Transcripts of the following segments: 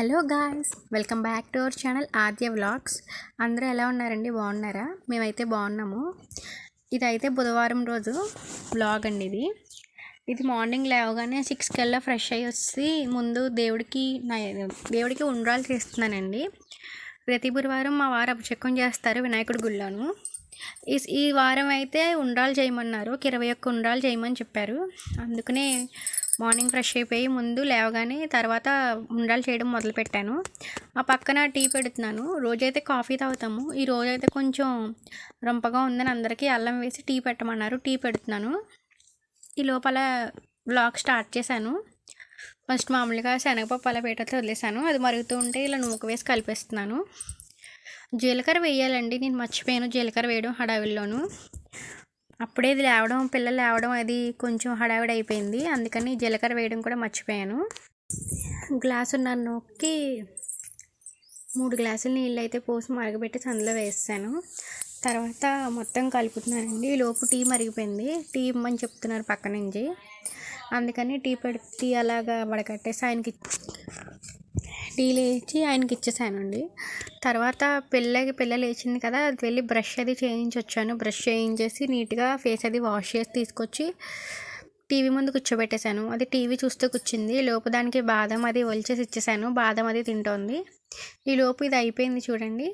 Hello guys welcome back to our channel Aadya vlogs. అందరూ ఎలా ఉన్నారండి? బాగున్నారా? మేమైతే బాగున్నాము. ఇదైతే బుధవారం రోజు వ్లాగ్ అండి ఇది. ఇది మార్నింగ్ లేవగానే సిక్స్ కల్లా ఫ్రెష్ అయ్యి వచ్చి ముందు దేవుడికి నా దేవుడికి ఉండ్రాలు చేస్తున్నానండి. ప్రతి గురువారం మా వారు అభిషేకం చేస్తారు వినాయకుడి గుళ్ళను. ఈ ఈ వారం అయితే ఉండ్రాలు చేయమన్నారు. ఒక ఇరవై ఒక్క ఉండ్రాలు చేయమని చెప్పారు. అందుకనే మార్నింగ్ ఫ్రెష్ అయిపోయి ముందు లేవగానే తర్వాత ఉండాలు చేయడం మొదలుపెట్టాను. ఆ పక్కన టీ పెడుతున్నాను. రోజైతే కాఫీ తాగుతాము. ఈ రోజైతే కొంచెం రొంపగా ఉందని అందరికీ అల్లం వేసి టీ పెట్టమన్నారు. టీ పెడుతున్నాను. ఈ లోపల బ్లాగ్ స్టార్ట్ చేశాను. ఫస్ట్ మామూలుగా శనగపప్పు అలా పెట్టేసి వదిలేసాను అది మరుగుతూ ఉంటే ఇలా నూక వేసి కలిపేస్తున్నాను. జీలకర్ర వేయాలండి. నేను మర్చిపోయాను జీలకర్ర వేయడం హడావిల్లోను. అప్పుడే ఇది లేవడం పిల్లలు లేవడం అది కొంచెం హడావిడి అయిపోయింది. అందుకని జీలకర్ర వేయడం కూడా మర్చిపోయాను. గ్లాసు నొక్కి మూడు గ్లాసులు నీళ్ళు అయితే పోసి మరగబెట్టి అందులో వేసాను. తర్వాత మొత్తం కలుపుతున్నానండి. లోపు టీ మరిగిపోయింది. టీ ఇమ్మని చెప్తున్నారు పక్క నుంచి. అందుకని టీ పెడితే టీ అలాగా వడకట్టేసి ఆయనకి టీ లేచి ఆయనకి ఇచ్చేసానండి. తర్వాత పిల్లకి పిల్ల లేచింది కదా అది వెళ్ళి బ్రష్ అది చేయించి వచ్చాను బ్రష్ చేయించేసి నీట్గా ఫేస్ అది వాష్ చేసి తీసుకొచ్చి టీవీ ముందు కూర్చోబెట్టేశాను. అది టీవీ చూస్తూ కూర్చుంది. ఈ లోపు దానికి బాదం అది ఒలిచేసి ఇచ్చేసాను. బాదం అది తింటోంది. ఈ లోపు ఇది అయిపోయింది చూడండి.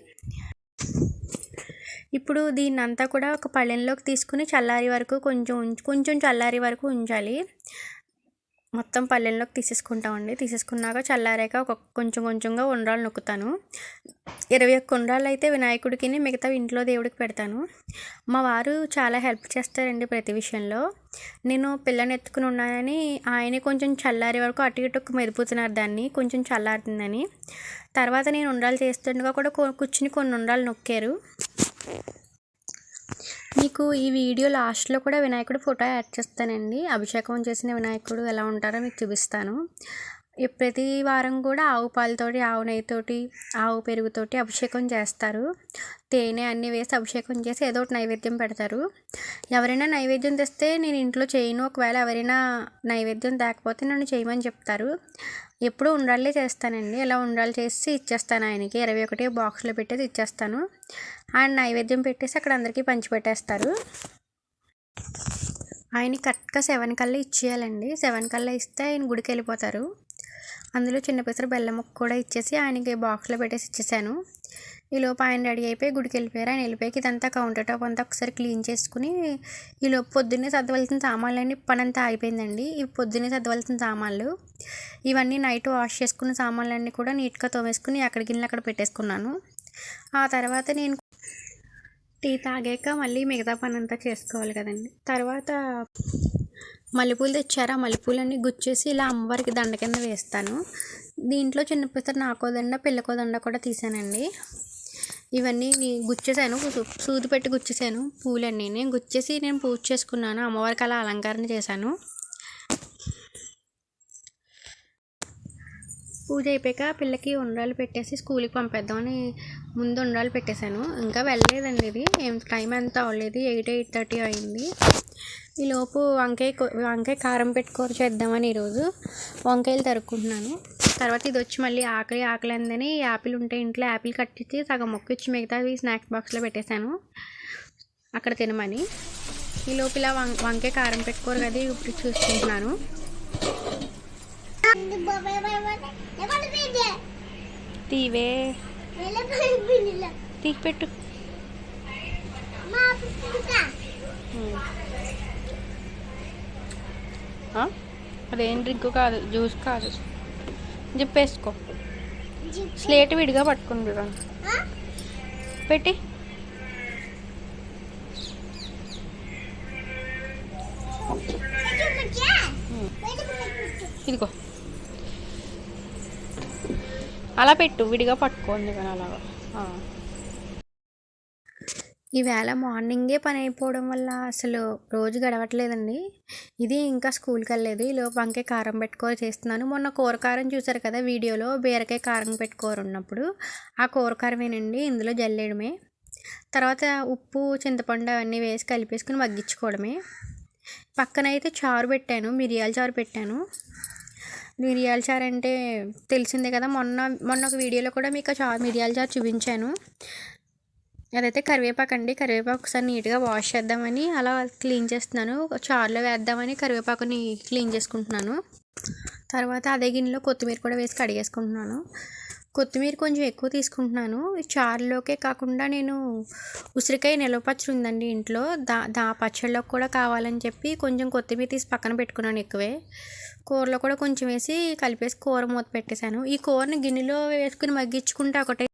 ఇప్పుడు దీన్ని అంతా కూడా ఒక పళ్ళెంలోకి తీసుకుని చల్లారి వరకు కొంచెం ఉంచు కొంచెం చల్లారి వరకు ఉంచాలి. మొత్తం పల్లెల్లోకి తీసేసుకుంటామండి. తీసేసుకున్నాక చల్లారాక ఒక కొంచెం కొంచెంగా ఉండ్రాలు నొక్కుతాను. ఇరవై ఒక్క ఉండ్రాలు అయితే వినాయకుడికి మిగతా ఇంట్లో దేవుడికి పెడతాను. మా వారు చాలా హెల్ప్ చేస్తారండి ప్రతి విషయంలో. నేను పిల్లని ఎత్తుకుని ఉన్నానని ఆయన కొంచెం చల్లారే వరకు అటు ఇటు మెరుపుతున్నారు దాన్ని కొంచెం చల్లారుతుందని. తర్వాత నేను ఉండ్రాలు చేస్తుండగా కూడా కూర్చుని కొన్ని ఉండ్రాలు నొక్కారు. మీకు ఈ వీడియో లాస్ట్లో కూడా వినాయకుడు ఫోటో యాడ్ చేస్తానండి. అభిషేకం చేసిన వినాయకుడు ఎలా ఉంటారో మీకు చూపిస్తాను. ప్రతి వారం కూడా ఆవు పాలతోటి ఆవు నెయ్యితోటి ఆవు పెరుగుతోటి అభిషేకం చేస్తారు. తేనె అన్నీ వేసి అభిషేకం చేసి ఏదో ఒకటి నైవేద్యం పెడతారు. ఎవరైనా నైవేద్యం తెస్తే నేను ఇంట్లో చేయను. ఒకవేళ ఎవరైనా నైవేద్యం తేకపోతే నన్ను చేయమని చెప్తారు. ఎప్పుడు ఉండాలే చేస్తానండి. ఇలా ఉండాలి చేసి ఇచ్చేస్తాను ఆయనకి. ఇరవై ఒకటి బాక్స్లో పెట్టేసి ఇచ్చేస్తాను. ఆయన నైవేద్యం పెట్టేసి అక్కడ అందరికీ పంచిపెట్టేస్తారు. ఆయన కరెక్ట్గా సెవెన్ కల్లా ఇచ్చేయాలండి. సెవెన్ కల్లా ఇస్తే ఆయన గుడికి వెళ్ళిపోతారు. అందులో చిన్న పెసర బెల్లం ముక్క కూడా ఇచ్చేసి ఆయనకి బాక్స్లో పెట్టేసి ఇచ్చేసాను. ఈ లోపు ఆయన రెడీ అయిపోయి గుడికి వెళ్ళిపోయారు. ఆయన వెళ్ళిపోయి ఇదంతా కౌంటర్ టాప్ అంతా ఒకసారి క్లీన్ చేసుకుని ఈ లోపు పొద్దున్నే సర్దవలసిన సామాన్లన్నీ పని అంతా అయిపోయిందండి. ఇవి పొద్దున్నే సర్దవలసిన సామాన్లు ఇవన్నీ నైట్ వాష్ చేసుకున్న సామాన్లన్నీ కూడా నీట్గా తోమేసుకుని అక్కడ గిన్నెలు అక్కడ పెట్టేసుకున్నాను. ఆ తర్వాత నేను టీ తాగాక మళ్ళీ మిగతా పని అంతా చేసుకోవాలి కదండి. తర్వాత మల్లెపూలు తెచ్చారు. ఆ మల్లెపూలన్నీ గుచ్చేసి ఇలా అమ్మవారికి దండ కింద వేస్తాను. దీంట్లో చిన్నపిస్తారు నాకో దండ పిల్లకో దండ కూడా తీసానండి. ఇవన్నీ గుచ్చేసాను. సూది పెట్టి గుచ్చేసాను పూలన్నీ. నేను గుచ్చేసి నేను పూజ చేసుకున్నాను. అమ్మవారికి అలా అలంకరణ చేశాను. పూజ అయిపోయాక పిల్లకి ఉండ్రాలు పెట్టేసి స్కూల్కి పంపేద్దామని ముందు ఉండ్రాలు పెట్టేశాను. ఇంకా వెళ్ళలేదండి ఇది. ఏం టైం ఎంత అవ్వలేదు. ఎయిట్ ఎయిట్ థర్టీ అయింది. ఈ లోపు వంకాయ వంకాయ కారం పెట్టుకోరు చేద్దామని ఈరోజు వంకాయలు తరుక్కుంటున్నాను. తర్వాత ఇది వచ్చి మళ్ళీ ఆకలి ఆకలి అందని యాపిల్ ఉంటే ఇంట్లో యాపిల్ కట్టించి సగం మొక్క ఇచ్చి మిగతావి స్నాక్స్ బాక్స్లో పెట్టేశాను. అక్కడ తినమని. ఈ లోపు ఇలా వం వంకాయ కారం పెట్టుకోరు కదా ఇప్పుడు చూసుకుంటున్నాను. తీవే. తీసి పెట్టు? అదేం డ్రింక్ కాదు జ్యూస్ కాదు. చెప్పేసుకో స్లేట్ విడిగా పట్టుకుని పెట్టి. ఇదిగో. అలా పెట్టు విడిగా పట్టుకోండి కానీ అలాగా. ఈవేళ మార్నింగే పని అయిపోవడం వల్ల అసలు రోజు గడవట్లేదండి. ఇది ఇంకా స్కూల్కి వెళ్ళలేదు. ఈ లోపు వంకాయ కారం పెట్టుకొని చేస్తున్నాను. మొన్న కూర కారం చూసారు కదా వీడియోలో బీరకాయ కారం పెట్టుకోరు ఉన్నప్పుడు. ఆ కూర కారమేనండి ఇందులో జల్లేయడమే. తర్వాత ఉప్పు చింతపండు అవన్నీ వేసి కలిపేసుకుని మగ్గించుకోవడమే. పక్కన అయితే చారు పెట్టాను మిరియాల చారు పెట్టాను. మిరియాల చారు అంటే తెలిసిందే కదా మొన్న మొన్న ఒక వీడియోలో కూడా మీకు చా మిరియాల చారు చూపించాను. అదైతే కరివేపాకు అండి. కరివేపాకు ఒకసారి నీట్గా వాష్ చేద్దామని అలా క్లీన్ చేస్తున్నాను. చారులో వేద్దామని కరివేపాకుని క్లీన్ చేసుకుంటున్నాను. తర్వాత అదే గిన్నెలో కొత్తిమీర కూడా వేసి కడిగేసుకుంటున్నాను. కొత్తిమీర కొంచెం ఎక్కువ తీసుకుంటున్నాను. చారులోకే కాకుండా నేను ఉసిరికాయ నిలవ పచ్చడి ఉందండి ఇంట్లో. దా దా పచ్చడిలోకి కూడా కావాలని చెప్పి కొంచెం కొత్తిమీర తీసి పక్కన పెట్టుకున్నాను ఎక్కువే. కూరలో కూడా కొంచెం వేసి కలిపేసి కూర మూత పెట్టేశాను. ఈ కూరని గిన్నెలో వేసుకుని మగ్గించుకుంటే ఒకటే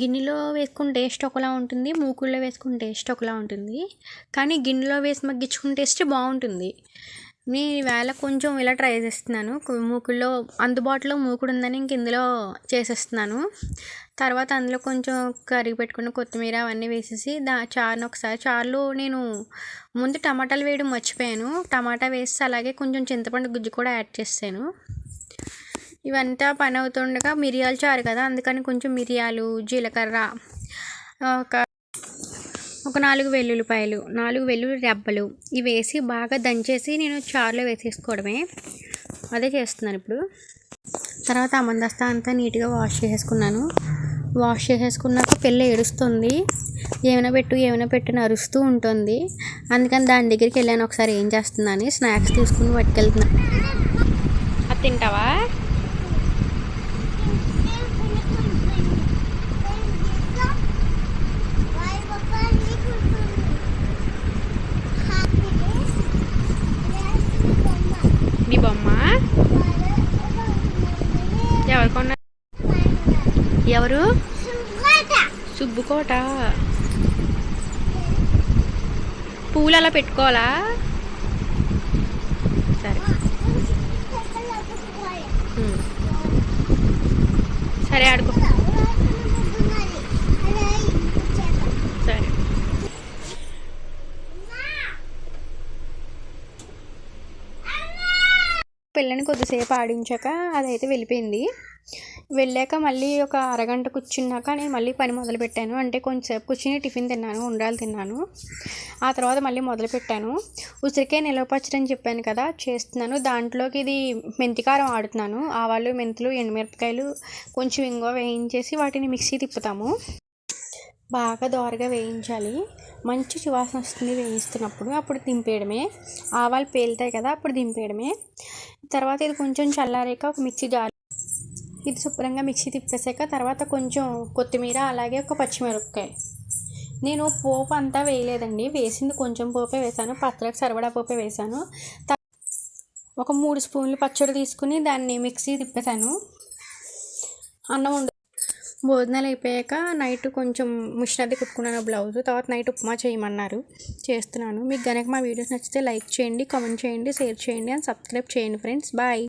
గిన్నెలో వేసుకున్న టేస్ట్ ఒకలా ఉంటుంది మూకుల్లో వేసుకున్న టేస్ట్ ఒకలా ఉంటుంది. కానీ గిన్నెలో వేసి మగ్గించుకున్న టేస్ట్ బాగుంటుంది. నేను ఈవేళ కొంచెం ఇలా ట్రై చేస్తున్నాను. మూకుడులో మూకుల్లో అందుబాటులో మూకుడు ఉందని ఇంక ఇందులో చేసేస్తున్నాను. తర్వాత అందులో కొంచెం కరిగి పెట్టుకున్న కొత్తిమీర అవన్నీ వేసేసి దా చారుని ఒకసారి చారులో నేను ముందు టమాటాలు వేయడం మర్చిపోయాను. టమాటా వేసి అలాగే కొంచెం చింతపండు గుజ్జు కూడా యాడ్ చేస్తాను. ఇవంతా పని అవుతుండగా మిరియాలు చారు కదా అందుకని కొంచెం మిరియాలు జీలకర్ర ఒక ఒక నాలుగు వెల్లుల్లిపాయలు నాలుగు వెల్లుల్లి రెబ్బలు ఇవి వేసి బాగా దంచేసి నేను చారులో వేసేసుకోవడమే. అదే చేస్తున్నాను ఇప్పుడు. తర్వాత అమందస్తా అంతా నీట్గా వాష్ చేసేసుకున్నాను. వాష్ చేసేసుకున్నాక పిల్ల ఏడుస్తుంది. ఏమైనా పెట్టు ఏమైనా పెట్టు నరుస్తూ అరుస్తూ ఉంటుంది. అందుకని దాని దగ్గరికి వెళ్ళాను. ఒకసారి ఏం చేస్తుందని స్నాక్స్ తీసుకుని పట్టుకెళ్తున్నాను అది తింటావా మీ బొమ్మ ఎవరు కొన్నారు ఎవరు సుబ్బుకోట పువ్వులు అలా పెట్టుకోవాలా సరే. సరే ఆడుకో సరే పిల్లని కొద్దిసేపు ఆడించాక అదైతే వెళ్ళిపోయింది. వెళ్ళాక మళ్ళీ ఒక అరగంట కూర్చున్నాక నేను మళ్ళీ పని మొదలు పెట్టాను అంటే కొంచెంసేపు కూర్చుని టిఫిన్ తిన్నాను ఉండ్రాలు తిన్నాను. ఆ తర్వాత మళ్ళీ మొదలు పెట్టాను ఉసిరికాయ నిలవ అని చెప్పాను కదా చేస్తున్నాను. దాంట్లోకి ఇది మెంతికారం ఆడుతున్నాను. ఆవాలు మెంతులు ఎండుమిరపకాయలు కొంచెం ఇంగో వేయించేసి వాటిని మిక్సీ తిప్పుతాము. బాగా దోరగా వేయించాలి. మంచి సువాసన వస్తుంది వేయిస్తున్నప్పుడు. అప్పుడు దింపేయడమే. ఆవాలు పేలుతాయి కదా అప్పుడు దింపేయడమే. తర్వాత ఇది కొంచెం చల్లారాక ఒక మిక్సీ జార్ ఇది శుభ్రంగా మిక్సీ తిప్పేసాక తర్వాత కొంచెం కొత్తిమీర అలాగే ఒక పచ్చిమిరపకాయ. నేను పోపు అంతా వేయలేదండి. వేసింది కొంచెం పోపే వేసాను. పచ్చడికి సరిపడా పోపే వేసాను. ఒక మూడు స్పూన్లు పచ్చడి తీసుకుని దాన్ని మిక్సీ తిప్పేసాను అన్నం వండు భోజనాలు అయిపోయాక నైట్ కొంచెం మిషన్ కుట్టుకున్నాను బ్లౌజ్. తర్వాత నైట్ ఉప్మా చేయమన్నారు. చేస్తున్నాను. మీకు కనుక మా వీడియోస్ నచ్చితే లైక్ చేయండి కామెంట్ చేయండి షేర్ చేయండి అండ్ సబ్స్క్రైబ్ చేయండి ఫ్రెండ్స్. బాయ్.